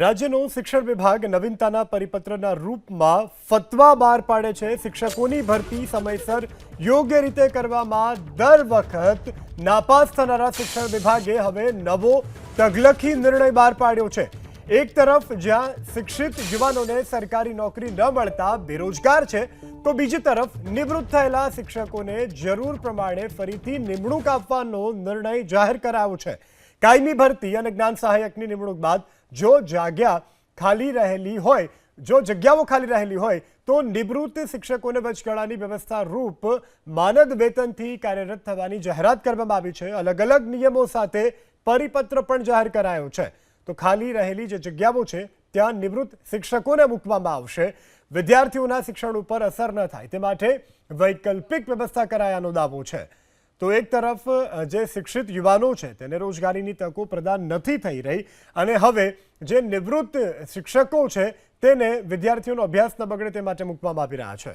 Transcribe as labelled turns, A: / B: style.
A: રાજ્યનો શિક્ષણ વિભાગ નવીનતાના પરિપત્રના રૂપમાં ફતવા બહાર પાડે છે. શિક્ષકોની ભરતી સમયસર યોગ્ય રીતે કરવામાં દર વખત નાપાસ થનારા શિક્ષણ વિભાગે હવે નવો તગલખી નિર્ણય બહાર પાડ્યો છે. એક તરફ જ્યાં શિક્ષિત યુવાનોને સરકારી નોકરી ન મળતા બેરોજગાર છે, તો બીજી તરફ નિવૃત્ત થયેલા શિક્ષકોને જરૂર પ્રમાણે ફરીથી નિમણૂક આપવાનો નિર્ણય જાહેર કરાયો છે. કાયમી ભરતી અને જ્ઞાન સહાયકની નિમણૂક બાદ જો જાગ્યા ખાલી રહેલી હોય, જો જગ્યાઓ ખાલી રહેલી હોય, તો નિવૃત્ત શિક્ષકોને વચગાળાની વ્યવસ્થા રૂપ માનદ વેતનથી કાર્યરત થવાની જાહેરાત કરવામાં આવી છે. અલગ અલગ નિયમો સાથે પરિપત્ર પણ જાહેર કરાયો છે. તો ખાલી રહેલી જે જગ્યાઓ છે, ત્યાં નિવૃત્ત શિક્ષકોને મૂકવામાં આવશે. વિદ્યાર્થીઓના શિક્ષણ ઉપર અસર ન થાય. તે માટે વૈકલ્પિક વ્યવસ્થા કરાયાનો દાવો છે. તો એક તરફ જે શિક્ષિત યુવાનો છે તેને રોજગારીની તકો પ્રદાન નથી થઈ રહી અને હવે જે નિવૃત્ત શિક્ષકો છે તેને વિદ્યાર્થીઓનો અભ્યાસ ન બગડે તે માટે મૂકવામાં આવી રહ્યા છે.